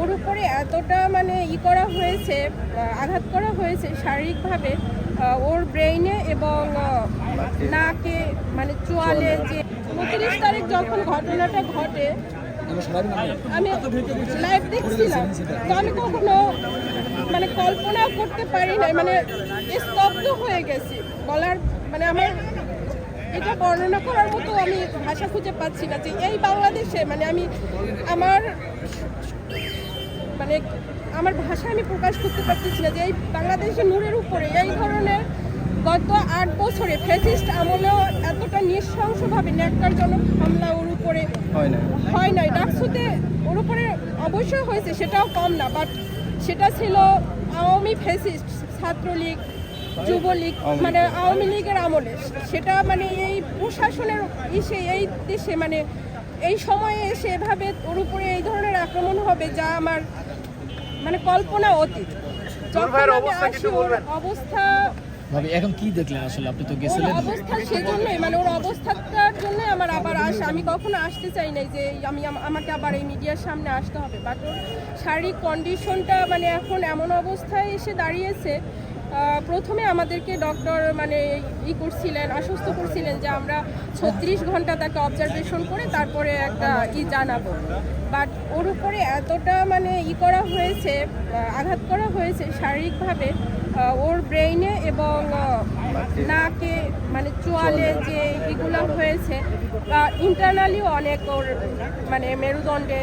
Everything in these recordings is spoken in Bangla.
ওর উপরে এতটা মানে ই করা হয়েছে আঘাত করা হয়েছে শারীরিকভাবে ওর ব্রেইনে এবং নাকে মানে চোয়ালে যে উনত্রিশ তারিখ যখন ঘটনাটা ঘটে, আমি লাইভ দেখছিলাম, তো আমি কখনো মানে কল্পনা করতে পারি না মানে স্তব্ধ হয়ে গেছি। বলার মানে আমার এটা বর্ণনা করার মতো আমি ভাষা খুঁজে পাচ্ছি না যে এই বাংলাদেশে মানে আমি আমার মানে আমার ভাষা আমি প্রকাশ করতে পারতেছি না যে এই বাংলাদেশের নূরের উপরে এই ধরনের গত আট বছরে ফ্যাসিস্ট আমলেও এতটা নৃশংসভাবে ন্যাক্কারজনক হামলা ওর উপরে হয় না। হয় নাই। ডাকসুতে ওর উপরে অবশ্যই হয়েছে সেটাও কম না বাট সেটা ছিল আওয়ামী ফ্যাসিস্ট ছাত্রলীগ যুবলীগ মানে আওয়ামী লীগের আমলে। সেটা মানে এই প্রশাসনের ইসে এই দেশে মানে এই সময়ে এসে এভাবে ওর উপরে এই ধরনের আক্রমণ হবে যা আমার মানে কল্পনা অতীত। অবস্থা আসি কিছু ওর বলবেন? অবস্থা ভাবি এখন কি দেখলেন? আসলে আপনি তো গেছিলেন। অবস্থা সেজন্যই মানে ওর অবস্থাটার জন্য আমার আবার আসা। আমি কখনো আসতে চাই নাই যে আমি আমাকে আবার এই মিডিয়ার সামনে আসতে হবে। বাট ওর শারীরিক কন্ডিশনটা মানে এখন এমন অবস্থায় এসে দাঁড়িয়েছে প্রথমে আমাদেরকে ডক্টর মানে ই করছিলেন, আশ্বস্ত করছিলেন যে আমরা ছত্রিশ ঘণ্টা তাকে অবজারভেশন করে তারপরে একটা ই জানাব। বাট ওর উপরে এতটা মানে ই করা হয়েছে আঘাত করা হয়েছে শারীরিকভাবে ওর ব্রেইনে এবং নাকে মানে চোয়ালে যে এগুলো হয়েছে বা ইন্টারনালিও অনেক ওর মানে মেরুদণ্ডে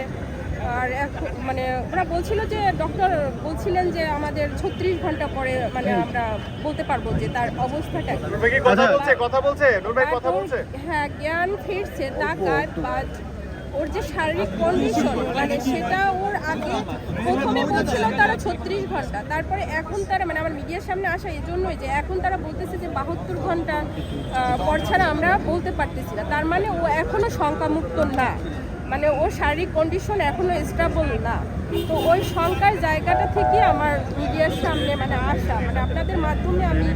আর এখন মানে ওরা বলছিল যে ডক্টর বলছিলেন যে আমাদের ছত্রিশ ঘণ্টা পরে মানে আমরা বলতে পারব যে তার অবস্থাটা কথা আচ্ছা। বলছে? কথা বলছে? কথা ওর- বলছে? হ্যাঁ জ্ঞান ফিরছে তাকার বাট ওর যে শারীরিক কন্ডিশন মানে সেটা ওর আগে প্রথমে বলছিল তারা ছত্রিশ ঘণ্টা তারপরে এখন তারা মানে আমার মিডিয়ার সামনে আসা এই জন্যই যে এখন তারা বলতেছে যে বাহাত্তর ঘণ্টা পর ছাড়া আমরা বলতে পারতেছি না। তার মানে ও এখনও শঙ্কামুক্ত না। মানে ওর শারীরিক কন্ডিশন এখনও স্টেবল না। তো ওই শঙ্কার জায়গাটা থেকে আমার মিডিয়ার সামনে মানে আসা। মানে আপনাদের মাধ্যমে আমি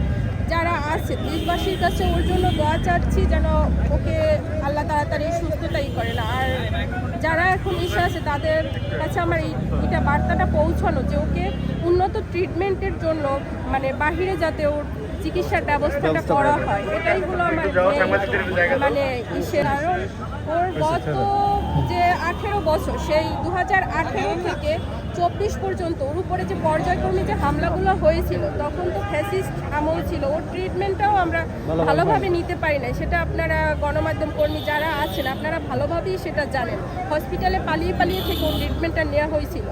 যারা আছে দেশবাসীর কাছে ওর জন্য দোয়া চাচ্ছি যেন ওকে আল্লাহ তাড়াতাড়ি সুস্থতাই করে না। আর যারা এখন ইসে আছে তাদের কাছে আমার এই এটা বার্তাটা পৌঁছানো যে ওকে উন্নত ট্রিটমেন্টের জন্য মানে বাহিরে যাতে ওর চিকিৎসার ব্যবস্থাটা করা হয়। এটাই হলো আমার। মানে ইসে। কারণ ওর গত যে আঠেরো বছর সেই দু আঠেরো থেকে চব্বিশ পর্যন্ত ওর উপরে যে পর্যায়ক্রমে যে হামলাগুলো হয়েছিল তখন তো ফ্যাসিস্ট আমল ছিল। ওর ট্রিটমেন্টটাও আমরা ভালোভাবে নিতে পারি না সেটা আপনারা গণমাধ্যম কর্মী যারা আছেন আপনারা ভালোভাবেই সেটা জানেন। হসপিটালে পালিয়ে পালিয়ে থেকে ওর ট্রিটমেন্টটা নেওয়া হয়েছিল।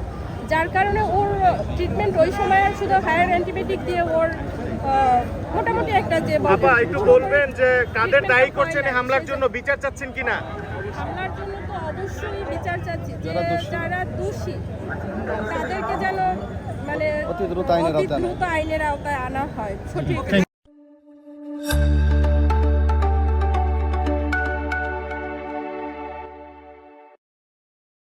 যার কারণে ওর ট্রিটমেন্ট ওই সময় আর শুধু হায়ার অ্যান্টিবায়োটিক দিয়ে ওর মোটামুটি একটা যে আপা একটু বলবেন যে কাদের দায়ী করছেন হামলার জন্য? বিচার চাচ্ছেন কিনা? অবশ্যই বিচার চাচ্ছি যে যারা দোষী। তাদেরকে যেন মানে অতি আইনের আওতায় আনা হয়। দ্রুত আইনের আওতায় আনা হয় সঠিক